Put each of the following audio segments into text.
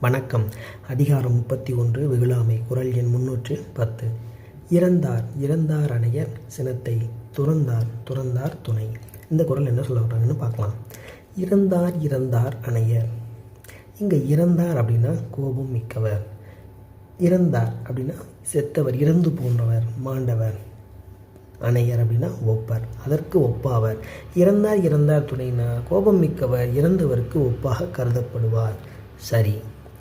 வணக்கம். அதிகாரம் முப்பத்தி ஒன்று வெகுளாமை குரல் எண் முன்னூற்று பத்து. இறந்தார் இறந்தார் அணையர் சினத்தை துறந்தார் துறந்தார் துணை. இந்த குரல் என்ன சொல்ல வர்றாங்கன்னு பார்க்கலாம். இறந்தார் இறந்தார் அணையர். இங்கே இறந்தார் அப்படின்னா கோபம் மிக்கவர். இறந்தார் அப்படின்னா செத்தவர் இறந்து போன்றவர் மாண்டவர். அணையர் அப்படின்னா ஒப்பர் அதற்கு ஒப்பாவர். இறந்தார் இறந்தார் துணைனா கோபம் மிக்கவர் இறந்தவருக்கு ஒப்பாக கருதப்படுவார். சரி.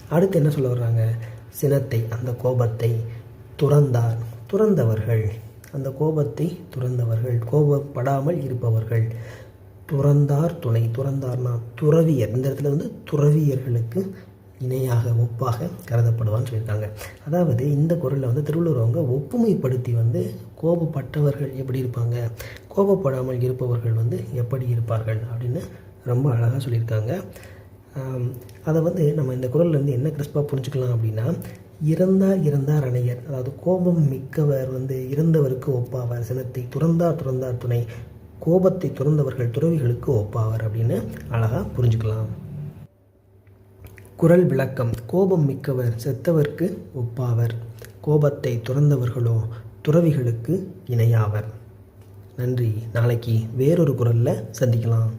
அடுத்து என்ன சொல்ல வர்றாங்க? சினத்தை அந்த கோபத்தை துறந்தார். துறந்தவர்கள். அந்த கோபத்தை துறந்தவர்கள். கோபப்படாமல் இருப்பவர்கள். துறந்தார் துணை. துறந்தார்னா துறவியர். இந்த இடத்துல வந்து துறவியர்களுக்கு இணையாக ஒப்பாக கருதப்படுவான்னு சொல்லியிருக்காங்க. அதாவது இந்த குரலில் வந்து திருவள்ளுவர் அவங்க ஒப்புமைப்படுத்தி வந்து கோபப்பட்டவர்கள் எப்படி இருப்பாங்க? கோபப்படாமல் இருப்பவர்கள் வந்து எப்படி இருப்பார்கள்? அப்படின்னு ரொம்ப அழகாக சொல்லியிருக்காங்க. அதை வந்து நம்ம இந்த குரல்லேருந்து என்ன கிறிஸ்பாக புரிஞ்சுக்கலாம் அப்படின்னா இறந்தார் இறந்தார் அணையர் அதாவது கோபம் மிக்கவர் வந்து இறந்தவருக்கு ஒப்பாவர். சினத்தை துறந்தார் துறந்தார் துணை கோபத்தை துறந்தவர்கள் துறவிகளுக்கு ஒப்பாவர் அப்படின்னு அழகாக புரிஞ்சுக்கலாம். குரல் விளக்கம் கோபம் மிக்கவர் செத்தவர்க்கு ஒப்பாவர் கோபத்தை துறந்தவர்களோ துறவிகளுக்கு இணையாவர். நன்றி. நாளைக்கு வேறொரு குரலில் சந்திக்கலாம்.